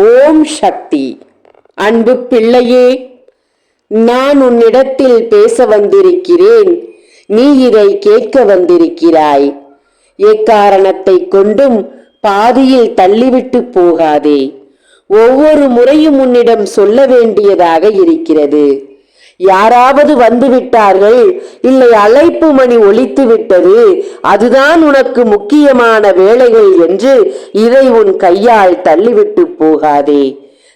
ஓம் சக்தி. அன்பு பிள்ளையே நான் உன்னிடத்தில் பேச வந்திருக்கிறேன். நீ இதை கேட்க வந்திருக்கிறாய். எக்காரணத்தை கொண்டும் பாதியில் தள்ளிவிட்டு போகாதே. ஒவ்வொரு முறையும் உன்னிடம் சொல்ல வேண்டியதாக இருக்கிறது. யாராவது வந்து விட்டார்கள் இல்லை அழைப்பு மணி ஒழித்து விட்டது அதுதான் உனக்கு முக்கியமான வேலைகள் என்று இதை உன் கையால் தள்ளிவிட்டு போகாதே.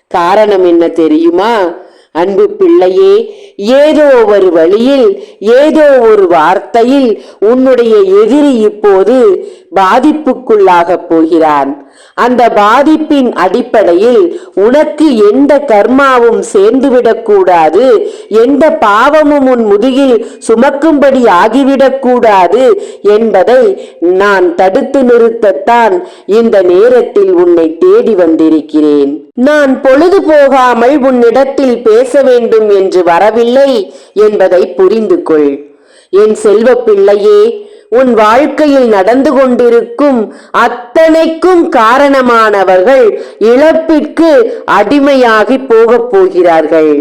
காரணம் என்ன தெரியுமா? அன்பு பிள்ளையே ஏதோ ஒரு வழியில் ஏதோ ஒரு வார்த்தையில் உன்னுடைய எதிரி இப்போது பாதிப்புக்குள்ளாக போகிறான். அந்த பாதிப்பின் அடிப்படையில் உனக்கு எந்த கர்மாவும் சேர்ந்துவிடக்கூடாது எந்த பாவமும் உன் முதுகில் சுமக்கும்படி ஆகிவிடக்கூடாது என்பதை நான் தடுத்து நிறுத்தத்தான் இந்த நேரத்தில் உன்னை தேடி வந்திருக்கிறேன். நான் பொழுது போகாமல் உன்னிடத்தில் பேச வேண்டும் என்று வரவில்லை என்பதை புரிந்து கொள் என் செல்வ பிள்ளையே உன் வாழ்க்கையில் நடந்து கொண்டிருக்கும் அத்தனைக்கும் காரணமானவர்கள் இழப்பிற்கு அடிமையாகி போகப் போகிறார்கள்.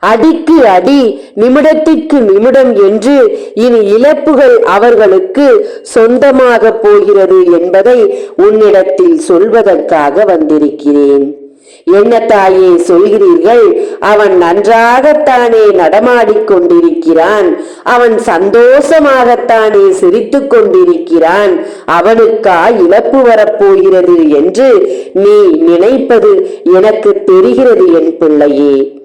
அடிக்கு அடி நிமிடத்திற்கு நிமிடம் என்று இனி இழப்புகள் அவர்களுக்கு சொந்தமாக போகிறது என்பதை உன்னிடத்தில் சொல்வதற்காக வந்திருக்கிறேன். என்ன தாயே சொல்கிறீர்கள்? அவன் நன்றாகத்தானே நடமாடிக் கொண்டிருக்கிறான். அவன் சந்தோஷமாகத்தானே சிரித்துக் கொண்டிருக்கிறான். அவனுக்கா இழப்பு வரப்போகிறது என்று நீ நினைப்பது எனக்கு தெரிகிறது என் பிள்ளையே.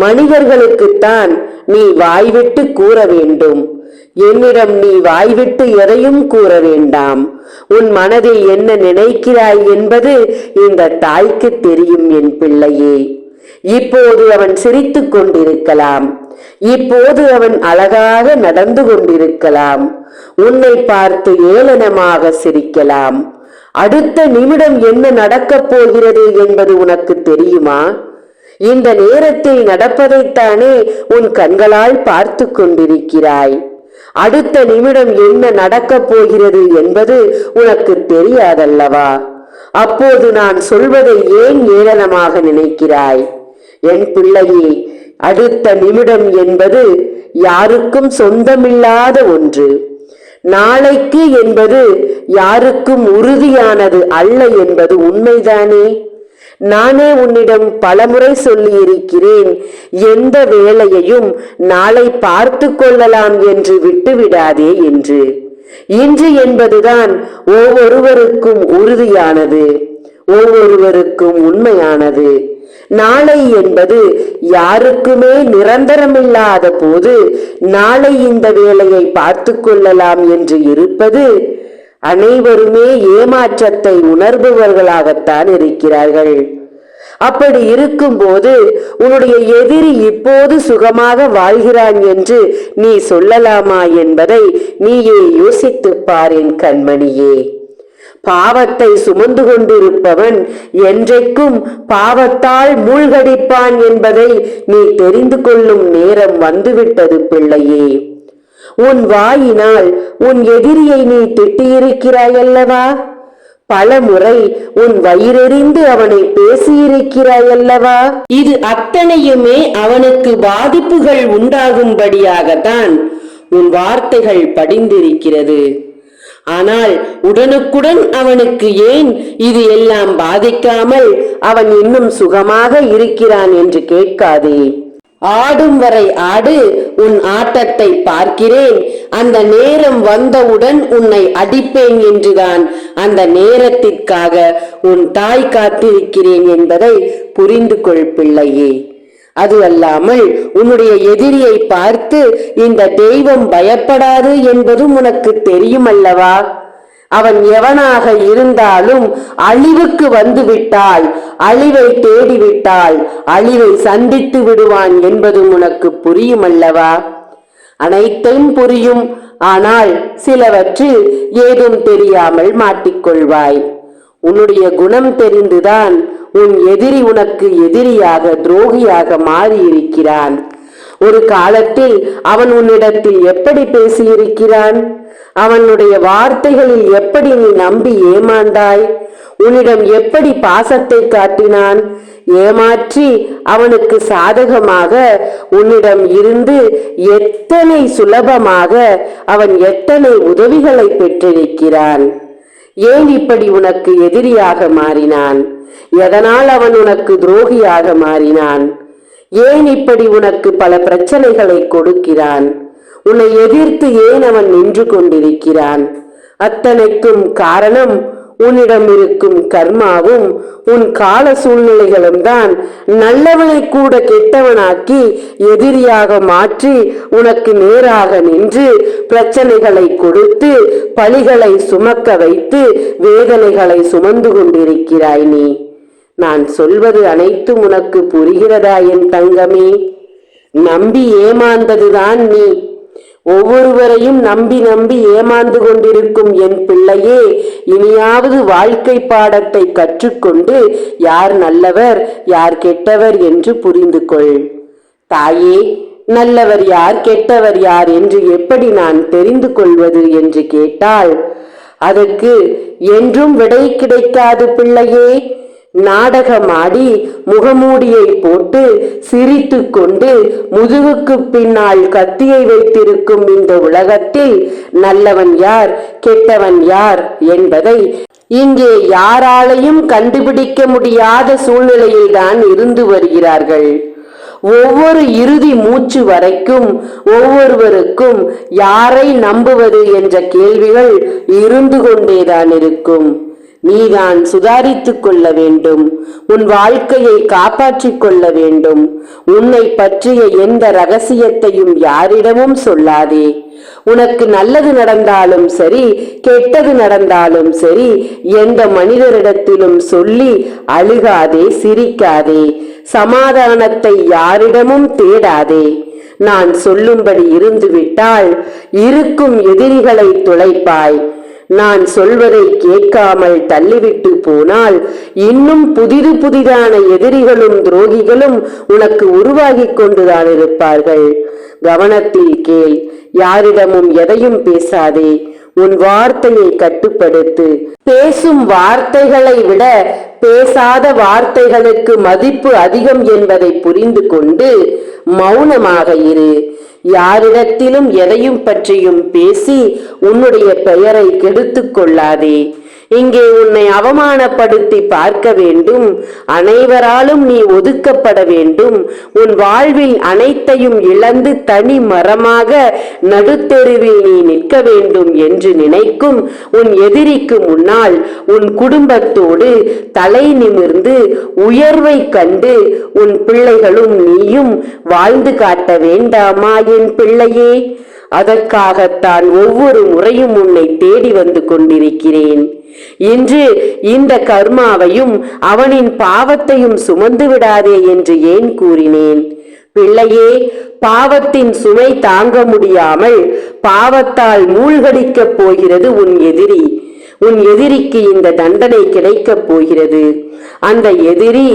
மனிதர்களுக்குத்தான் நீ வாய்விட்டு கூற வேண்டும் என்னிடம் நீ வாய்விட்டு எதையும் கூற வேண்டாம். உன் மனதில் என்ன நினைக்கிறாய் என்பது இந்த தாய்க்கு தெரியும் என் பிள்ளையே. இப்போது அவன் சிரித்துக் கொண்டிருக்கலாம். இப்போது அவன் அழகாக நடந்து கொண்டிருக்கலாம். உன்னை பார்த்து ஏளனமாக சிரிக்கலாம். அடுத்த நிமிடம் என்ன நடக்கப் போகிறது என்பது உனக்கு தெரியுமா? இந்த நேரத்தில் நடப்பதைத்தானே உன் கண்களால் பார்த்து கொண்டிருக்கிறாய். அடுத்த நிமிடம் என்ன நடக்கப் போகிறது என்பது உனக்கு தெரியாதல்லவா? அப்போது நான் சொல்வதை ஏன் ஏளனமாக நினைக்கிறாய்? என் பிள்ளையே அடுத்த நிமிடம் என்பது யாருக்கும் சொந்தமில்லாத ஒன்று. நாளைக்கு என்பது யாருக்கும் உறுதியானது அல்ல என்பது உண்மைதானே? நானே உன்னிடம் பலமுறை சொல்லியிருக்கிறேன். எந்த வேலையையும் நாளை பார்த்து கொள்ளலாம் என்று விட்டுவிடாதே என்று. இன்று என்பதுதான் ஒவ்வொருவருக்கும் உறுதியானது ஒவ்வொருவருக்கும் உண்மையானது. நாளை என்பது யாருக்குமே நிரந்தரமில்லாத போது நாளை இந்த வேலையை பார்த்து கொள்ளலாம் என்று இருப்பது அனைவருமே ஏமாற்றத்தை உணர்பவர்களாகத்தான் இருக்கிறார்கள். அப்படி இருக்கும்போது உன்னுடைய எதிரி இப்போது சுகமாக வாழ்கிறான் என்று நீ சொல்லலாமா என்பதை நீயே யோசித்துப் பார் என் கண்மணியே. பாவத்தை சுமந்து கொண்டிருப்பவன் என்றைக்கும் பாவத்தால் மூழ்கடிப்பான் என்பதை நீ தெரிந்து கொள்ளும் நேரம் வந்துவிட்டது பிள்ளையே. உன் வாயினால் உன் எதிரியை நீ திட்டியிருக்கிறாய் அல்லவா? பல முறை உன் வயிறெறிந்து அவனை பேசியிருக்கிறாய் அல்லவா? இது அத்தனையுமே அவனுக்கு பாதிப்புகள் உண்டாகும்படியாகத்தான் உன் வார்த்தைகள் படிந்திருக்கிறது. ஆனால் உடனுக்குடன் அவனுக்கு ஏன் இது எல்லாம் பாதிக்காமல் அவன் இன்னும் சுகமாக இருக்கிறான் என்று கேட்காதே. ஆடும் வரை ஆடு உன் ஆட்டத்தை பார்க்கிறேன். அந்த நேரம் வந்தவுடன் உன்னை அடிப்பேன் என்றுதான். அந்த நேரத்திற்காக உன் தாய் காத்திருக்கிறேன் என்பதை புரிந்து கொள் பிள்ளையே. அது அல்லாமல் உன்னுடைய எதிரியை பார்த்து இந்த தெய்வம் பயப்படாது என்பதும் உனக்கு தெரியும் அல்லவா? அவன் எவனாக இருந்தாலும் அழிவுக்கு வந்து விட்டால் அழிவை தேடிவிட்டால் அழிவை சந்தித்து விடுவான் என்பதும் உனக்கு புரியும் அல்லவா அனைத்தையும் புரியும். ஆனால் சிலவற்றில் ஏதும் தெரியாமல் மாட்டிக்கொள்வாய். உன்னுடைய குணம் தெரிந்துதான் உன் எதிரி உனக்கு எதிரியாக துரோகியாக மாறியிருக்கிறான். ஒரு காலத்தில் அவன் உன்னிடத்தில் எப்படி பேசியிருக்கிறான்? அவனுடைய வார்த்தைகளில் எப்படி நீ நம்பி ஏமாந்தாய்? உன்னிடம் எப்படி பாசத்தை காட்டினான்? ஏமாற்றி அவனுக்கு சாதகமாக உன்னிடம் இருந்து எத்தனை சுலபமாக அவன் எத்தனை உதவிகளை பெற்றிருக்கிறான்? ஏன் இப்படி உனக்கு எதிரியாக மாறினான்? எதனால் அவன் உனக்கு துரோகியாக மாறினான்? ஏன் இப்படி உனக்கு பல பிரச்சனைகளை கொடுக்கிறான்? உன்னை எதிர்த்து ஏன் அவன் நின்று கொண்டிருக்கிறான்? அத்தனைக்கும் காரணம் உன்னிடம் இருக்கும் கர்மாவும் உன் கால சூழ்நிலைகளும் தான் நல்லவனை கூட கெட்டவனாக்கி எதிரியாக மாற்றி உனக்கு நேராக நின்று பிரச்சனைகளை கொடுத்து பழிகளை சுமக்க வைத்து வேதனைகளை சுமந்து கொண்டிருக்கிறாய் நீ. நான் சொல்வது அனைத்தும் உனக்கு புரிகிறதா என் தங்கமே? நம்பி ஏமாந்ததுதான் நீ. ஒவ்வொருவரையும் நம்பி நம்பி ஏமாந்து கொண்டிருக்கும் என் பிள்ளையே இனியாவது வாழ்க்கை பாடத்தை கற்றுக்கொண்டு யார் நல்லவர் யார் கெட்டவர் என்று புரிந்து கொள் தாயே நல்லவர் யார் கெட்டவர் யார் என்று எப்படி நான் தெரிந்து கொள்வது என்று கேட்டால் அதற்கு என்றும் விடை கிடைக்காது பிள்ளையே. நாடகமாடி முகமூடியை போட்டு சிரித்து கொண்டு முதுகுக்கு பின்னால் கத்தியை வைத்திருக்கும் இந்த உலகத்தில் நல்லவன் யார் கெட்டவன் யார் என்பதை இங்கே யாராலையும் கண்டுபிடிக்க முடியாத சூழ்நிலையில்தான் இருந்து வருகிறார்கள். ஒவ்வொரு இறுதி மூச்சு வரைக்கும் ஒவ்வொருவருக்கும் யாரை நம்புவது என்ற கேள்விகள் இருந்து கொண்டேதான் இருக்கும். நீதான் சுதாரித்துக் கொள்ள வேண்டும். உன் வாழ்க்கையை காப்பாற்றிக் கொள்ள வேண்டும். உன்னை பற்றிய எந்த ரகசியத்தையும் யாரிடமும் சொல்லாதே. உனக்கு நல்லது நடந்தாலும் சரி கெட்டது நடந்தாலும் சரி எந்த மனிதரிடத்திலும் சொல்லி அழுகாதே சிரிக்காதே. சமாதானத்தை யாரிடமும் தேடாதே. நான் சொல்லும்படி இருந்துவிட்டால் இருக்கும் எதிரிகளை துளைப்பாய். நான் சொல்வதை கேட்காமல் தள்ளிவிட்டு போனால் இன்னும் புதிது புதிதான எதிரிகளும் துரோகிகளும் உனக்கு உருவாகிக் கொண்டுதான் இருப்பார்கள். கவனத்தில் கேள் யாரிடமும் எதையும் பேசாதே. உன் வார்த்தையை கட்டுப்படுத்து. பேசும் வார்த்தைகளை விட பேசாத வார்த்தைகளுக்கு மதிப்பு அதிகம் என்பதை புரிந்து கொண்டு மௌனமாக இரு. யாரிடத்திலும் எதையும் பற்றியும் பேசி உன்னுடைய பெயரை கெடுத்துக் கொள்ளாதே. இங்கே உன்னை அவமானப்படுத்தி பார்க்க வேண்டும். அனைவராலும் நீ ஒதுக்கப்பட வேண்டும். உன் வாழ்வில் அனைத்தையும் இழந்து தனி மரமாக நடுத்தெருவில் நீ நிற்க வேண்டும் என்று நினைக்கும் உன் எதிரிக்கு முன்னால் உன் குடும்பத்தோடு தலை நிமிர்ந்து உயர்வை கண்டு உன் பிள்ளைகளும் நீயும் வாழ்ந்து காட்ட வேண்டாமா என் பிள்ளையே? அதற்காகத்தான் ஒவ்வொரு முறையும் உன்னை தேடி வந்து கொண்டிருக்கிறேன். இன்று இந்த கர்மாவையும் அவனின் பாவத்தையும் சுமந்து விடாதே என்று ஏன் கூறினேன்? பிள்ளையே பாவத்தின் சுமை தாங்க முடியாமல் பாவத்தால் மூழ்கடிக்கப் போகிறது உன் எதிரி. உன் எதிரிக்கு இந்த தண்டனை கிடைக்கப் போகிறது. அந்த எதிரி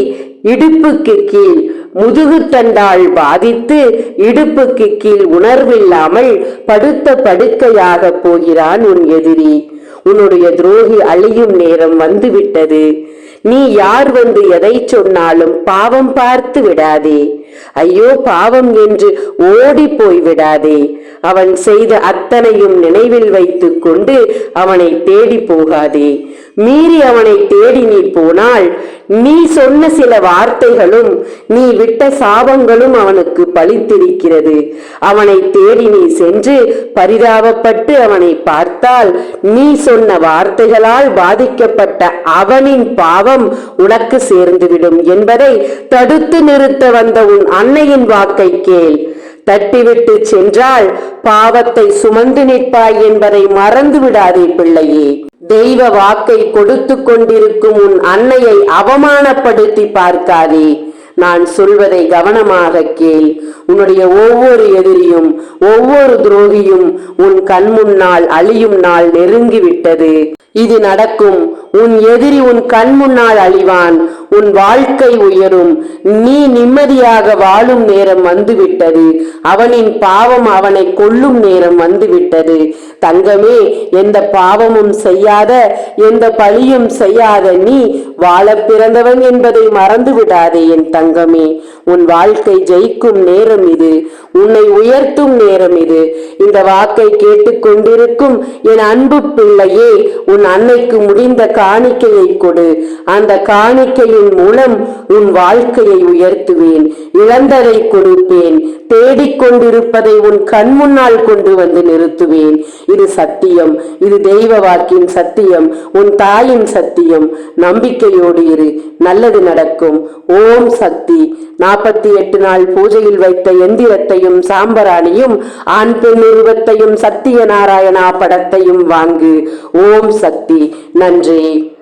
இடுப்புக்கு கீழ் முதுகுத்தண்டால் பாதித்து இடுப்புக்கு கீழ் உணர்வில்லாமல் படுத்த படுக்கையாக போகிறான் உன் எதிரி. உன்னுடைய துரோகி அழியும் நேரம் வந்துவிட்டது. நீ யார் வந்து எதை சொன்னாலும் பாவம் பார்த்து விடாதே. ஐயோ பாவம் என்று ஓடி போய் விடாதே அவன் செய்த அத்தனையும் நினைவில் வைத்துக் கொண்டு அவனை தேடி போகாதே. மீறி அவனை தேடி நீ போனால் நீ சொன்ன சில வார்த்தைகளும் நீ விட்ட சாபங்களும் அவனுக்கு பலித்திருக்கிறது. அவனை தேடி நீ சென்று பரிதாபப்பட்டு அவனை பார்த்தால் நீ சொன்ன வார்த்தைகளால் பாதிக்கப்பட்ட அவனின் பாவம் உனக்கு சேர்ந்துவிடும் என்பதை தடுத்து நிறுத்த வந்த உன் அன்னையின் வாக்கை கேள். தட்டிவிட்டு சென்றால் பாவத்தை சுமந்து நிற்பாய் என்பதை மறந்து விடாதே பிள்ளையே. தெய்வ வாக்கை கொடுத்து கொண்டிருக்கும் உன் அன்னையை அவமானப்படுத்தி பார்க்காதே. நான் சொல்வதை கவனமாக கேள். உன்னுடைய ஒவ்வொரு எதிரியும் ஒவ்வொரு துரோகியும் உன் கண் முன்னால் அழியும் நாள் நெருங்கிவிட்டது. இது நடக்கும். உன் எதிரி உன் கண் முன்னால் அழிவான். உன் வாழ்க்கை உயரும். நீ நிம்மதியாக வாழும் நேரம் வந்துவிட்டது. அவனின் பாவம் அவனை கொல்லும் நேரம் வந்துவிட்டது. தங்கமே எந்த பாவமும் செய்யாத எந்த பழியும் செய்யாத நீ வாழ பிறந்தவன் என்பதை மறந்து விடாதே என் தங்கமே. உன் வாழ்க்கை ஜெயிக்கும் நேரம் இது. உன்னை உயர்த்தும் நேரம் இது. இந்த வாக்கை கேட்டுக்கொண்டிருக்கும் என் அன்பு பிள்ளையே உன் அன்னைக்கு முடிந்த காணிக்கையை கொடு. அந்த காணிக்கையின் மூலம் உன் வாழ்க்கையை உயர்த்துவேன். இழந்ததை கொடுப்பேன். தேடிக்கொண்டிருப்பதை உன் கண் முன்னால் கொண்டு வந்து நிறுத்துவேன். இது சத்தியம். இது தெய்வ வாக்கின் சத்தியம். உன் தாயின் சத்தியம். நம்பிக்கையோடு இரு. நல்லது நடக்கும். ஓம் சக்தி. நாற்பத்தி எட்டு நாள் பூஜையில் வைத்த எந்திரத்தையும் சாம்பராணியும் ஆண் பெண் உருவத்தையும் சத்திய நாராயணா படத்தையும் வாங்கு. ஓம் சக்தி. நன்றி.